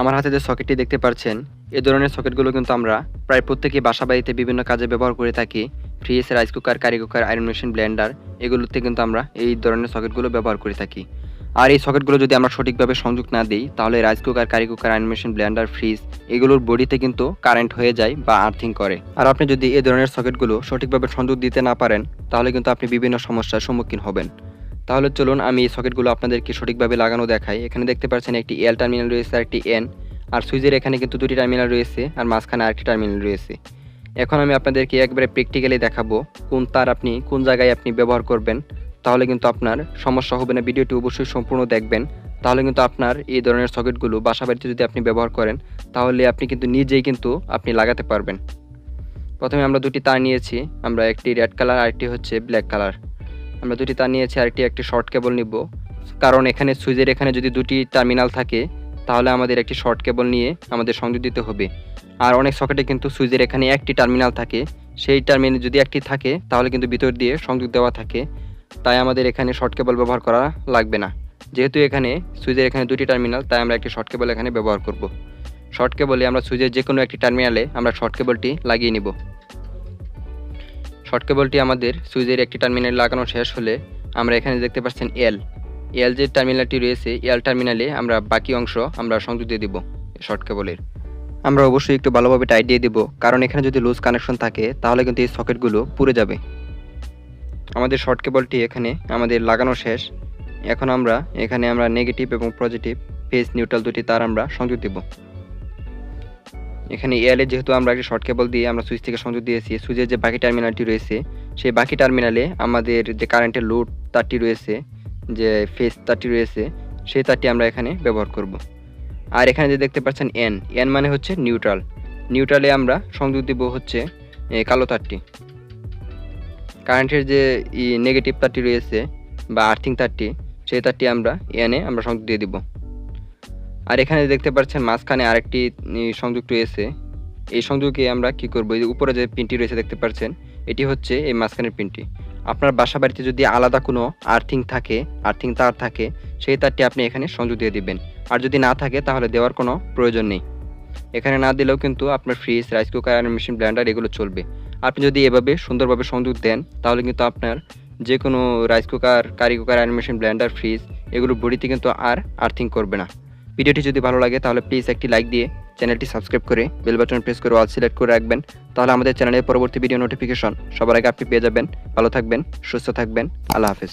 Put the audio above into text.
আমার হাতে যে সকেটটি দেখতে পাচ্ছেন, এ ধরনের সকেটগুলো কিন্তু আমরা প্রায় প্রত্যেকই বাসা বাড়িতে বিভিন্ন কাজে ব্যবহার করে থাকি। Fridge rice cooker curry cooker iron machine blender এগুলোতে কিন্তু আমরা এই ধরনের সকেটগুলো ব্যবহার করে থাকি। আর এই সকেটগুলো যদি আমরা সঠিকভাবে সংযোগ না দিই, তাহলে rice cooker curry cooker iron machine blender fridge এগুলোর বডিতে কিন্তু কারেন্ট হয়ে যায় বা আর্থিং করে। আর আপনি যদি এই ধরনের সকেটগুলো সঠিকভাবে সংযোগ দিতে না পারেন, তাহলে কিন্তু আপনি বিভিন্ন সমস্যার সম্মুখীন হবেন। তাহলে চলুন আমি এই সকেটগুলো আপনাদেরকে সঠিকভাবে লাগানো দেখাই। এখানে দেখতে পাচ্ছেন একটি এল টার্মিনাল রয়েছে আর একটি এন আর সুইচের এখানে কিন্তু দুটি টার্মিনাল রয়েছে আর মাঝখানে আরেকটি টার্মিনাল রয়েছে। এখন আমি আপনাদেরকে একবারে প্র্যাকটিক্যালি দেখাবো কোন তার আপনি কোন জায়গায় আপনি ব্যবহার করবেন। তাহলে কিন্তু আপনার সমস্যা হবে না, ভিডিওটি অবশ্যই সম্পূর্ণ দেখবেন। তাহলে কিন্তু আপনার এই ধরনের সকেটগুলো বাসা বাড়িতে যদি আপনি ব্যবহার করেন, তাহলে আপনি কিন্তু নিজেই কিন্তু আপনি লাগাতে পারবেন। প্রথমে আমরা দুটি তার নিয়েছি, আমরা একটি রেড কালার আরেকটি হচ্ছে ব্ল্যাক কালার আমরা দুটি তার নিয়েছি আরেকটি একটি শর্ট কেবল নিব। কারণ এখানে সুইচের এখানে যদি দুটি টার্মিনাল থাকে, তাহলে আমাদের একটি শর্ট কেবল নিয়ে আমাদের সংযোগ দিতে হবে। আর অনেক সকেটে কিন্তু সুইচের এখানে একটি টার্মিনাল থাকে। সেই টার্মিনাল যদি একটি থাকে, তাহলে কিন্তু ভিতর দিয়ে সংযোগ দেওয়া থাকে। তাই আমাদের এখানে শর্ট কেবল ব্যবহার করা লাগবে না। যেহেতু এখানে সুইচের এখানে দুটি টার্মিনাল তাই আমরা একটি শর্ট কেবল এখানে ব্যবহার করব। শর্ট কেবলে আমরা সুইচের যে কোনো একটি টার্মিনালে আমরা শর্ট কেবলটি লাগিয়ে নিব। শর্ট কেবলটি আমাদের সুইচের একটি টার্মিনাল লাগানো শেষ হলে আমরা এখানে দেখতে পাচ্ছেন এল এল যে টার্মিনালটি রয়েছে এল টার্মিনালে আমরা বাকি অংশ আমরা সংযোগ দিয়ে দিব শর্ট কেবলের। আমরা অবশ্যই একটু ভালোভাবে টাইট দিয়ে দিব, কারণ এখানে যদি লুজ কানেকশন থাকে, তাহলে কিন্তু এই সকেটগুলো পুড়ে যাবে। আমাদের শর্ট কেবলটি এখানে আমাদের লাগানো শেষ। এখন আমরা, এখানে আমরা নেগেটিভ এবং পজিটিভ ফেস নিউট্রাল দুটি তার আমরা সংযোগ দেব। এখানে এয়ালে যেহেতু আমরা একটি শর্ট কেবল দিয়ে আমরা সুইচ থেকে সংযোগ দিয়েছি সুইচের যে বাকি টার্মিনালটি রয়েছে, সেই বাকি টার্মিনালে আমাদের যে কারেন্টের লোড তারটি রয়েছে, যে ফেস তারটি রয়েছে, সেই তারটি আমরা এখানে ব্যবহার করব। আর এখানে যে দেখতে পাচ্ছেন এন এন মানে হচ্ছে নিউট্রাল নিউট্রালে আমরা সংযোগ দিব হচ্ছে কালো তারটি। কারেন্টের যে নেগেটিভ তারটি রয়েছে, বা আর্থিং তারটি, সেই তারটি আমরা এনে আমরা সংযোগ দিয়ে দিব। আর এখানে দেখতে পাচ্ছেন মাঝখানে আরেকটি সংযোগ রয়েছে। এই সংযোগে আমরা কি করব? এই উপরে যে পিনটি রয়েছে দেখতে পাচ্ছেন, এটি হচ্ছে এই মাঝখানের পিনটি। আপনার বাসা বাড়িতে যদি আলাদা কোনো আর্থিং থাকে, আর্থিং তার থাকে, সেই তারটি আপনি এখানে সংযোগ দিয়ে দিবেন। আর যদি না থাকে, তাহলে দেওয়ার কোনো প্রয়োজন নেই। এখানে না দিলেও কিন্তু আপনার ফ্রিজ, রাইস কুকার আর মেশিন, ব্লেন্ডার এগুলো চলবে। আপনি যদি এভাবে সুন্দরভাবে সংযোগ দেন, তাহলে কিন্তু আপনার যে কোনো rice cooker, curry cooker, iron machine, blender, fridge এগুলো বডিতে কিন্তু আর আর্থিং করবে না। ভিডিওটি যদি ভালো লাগে, তাহলে প্লিজ একটি লাইক দিয়ে চ্যানেলটি সাবস্ক্রাইব করে বেল বাটন প্রেস করে অল সিলেক্ট করে রাখবেন। তাহলে আমাদের চ্যানেলের পরবর্তী ভিডিও নোটিফিকেশন সবার আগে আপনি পেয়ে যাবেন। ভালো থাকবেন, সুস্থ থাকবেন, আল্লাহ হাফেজ।